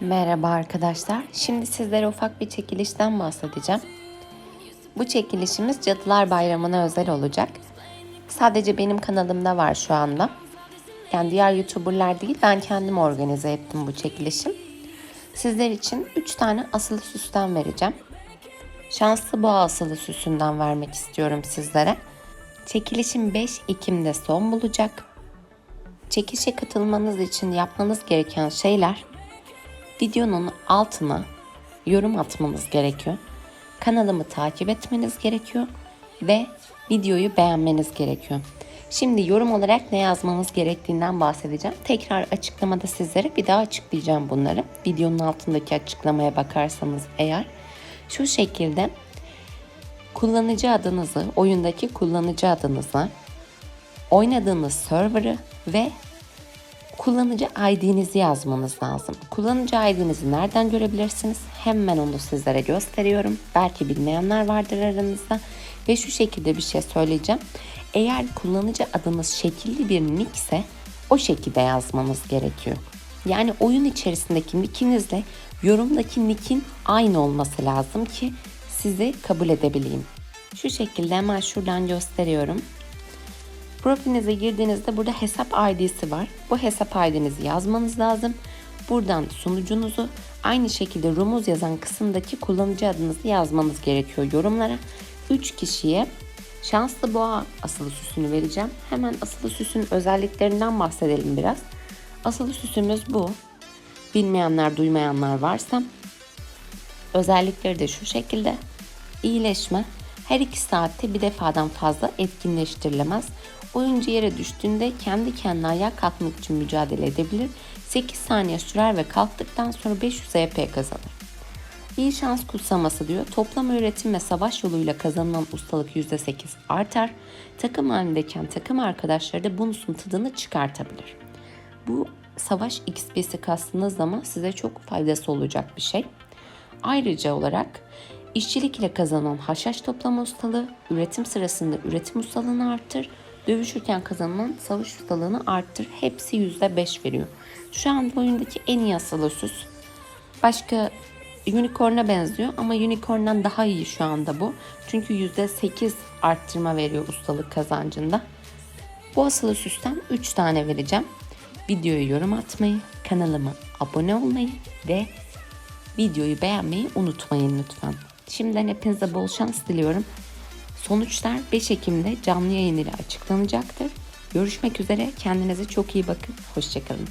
Merhaba arkadaşlar. Şimdi sizlere ufak bir çekilişten bahsedeceğim. Bu çekilişimiz Cadılar Bayramı'na özel olacak. Sadece benim kanalımda var şu anda. Yani diğer YouTuber'lar değil ben kendim organize ettim bu çekilişim. Sizler için 3 tane asılı süsten vereceğim. Şanslı boğa asılı süsünden vermek istiyorum sizlere. Çekilişim 5 Ekim'de son bulacak. Çekişe katılmanız için yapmanız gereken şeyler videonun altına yorum atmanız gerekiyor. Kanalımı takip etmeniz gerekiyor ve videoyu beğenmeniz gerekiyor. Şimdi yorum olarak ne yazmanız gerektiğinden bahsedeceğim. Tekrar açıklamada sizlere bir daha açıklayacağım bunları. Videonun altındaki açıklamaya bakarsanız eğer şu şekilde kullanıcı adınızı, oyundaki kullanıcı adınızı, oynadığınız server'ı ve kullanıcı ID'nizi yazmanız lazım. Kullanıcı ID'nizi nereden görebilirsiniz? Hemen onu sizlere gösteriyorum. Belki bilmeyenler vardır aranızda. Ve şu şekilde bir şey söyleyeceğim. Eğer kullanıcı adınız şekilli bir nick ise o şekilde yazmanız gerekiyor. Yani oyun içerisindeki nickinizle yorumdaki nickin aynı olması lazım ki sizi kabul edebileyim. Şu şekilde hemen şuradan gösteriyorum. Profilinize girdiğinizde burada hesap ID'si var. Bu hesap ID'nizi yazmanız lazım. Buradan sunucunuzu aynı şekilde rumuz yazan kısımdaki kullanıcı adınızı yazmanız gerekiyor yorumlara. 3 kişiye şanslı boğa asılı süsünü vereceğim. Hemen asılı süsün özelliklerinden bahsedelim biraz. Asılı süsümüz bu. Bilmeyenler, duymayanlar varsa özellikleri de şu şekilde. İyileşme, her iki saatte bir defadan fazla etkinleştirilemez. Oyuncu yere düştüğünde kendi kendine ayağa kalkmak için mücadele edebilir. 8 saniye sürer ve kalktıktan sonra 500 EP kazanır. İyi şans kutsaması diyor. Toplam üretim ve savaş yoluyla kazanılan ustalık %8 artar. Takım halindeyken takım arkadaşları da bonusun tadını çıkartabilir. Bu savaş XP'si kastığınız zaman size çok faydası olacak bir şey. Ayrıca olarak işçilik ile kazanılan haşhaş toplama ustalığı, üretim sırasında üretim ustalığını arttır, dövüşürken kazanılan savaş ustalığını arttır. Hepsi %5 veriyor. Şu an oyundaki en iyi asılı süs. Başka Unicorn'a benziyor ama Unicorn'dan daha iyi şu anda bu. Çünkü %8 arttırma veriyor ustalık kazancında. Bu asılı süsten 3 tane vereceğim. Videoyu yorum atmayı, kanalıma abone olmayı ve videoyu beğenmeyi unutmayın lütfen. Şimdiden hepinize bol şans diliyorum. Sonuçlar 5 Ekim'de canlı yayın ile açıklanacaktır. Görüşmek üzere. Kendinize çok iyi bakın. Hoşçakalın.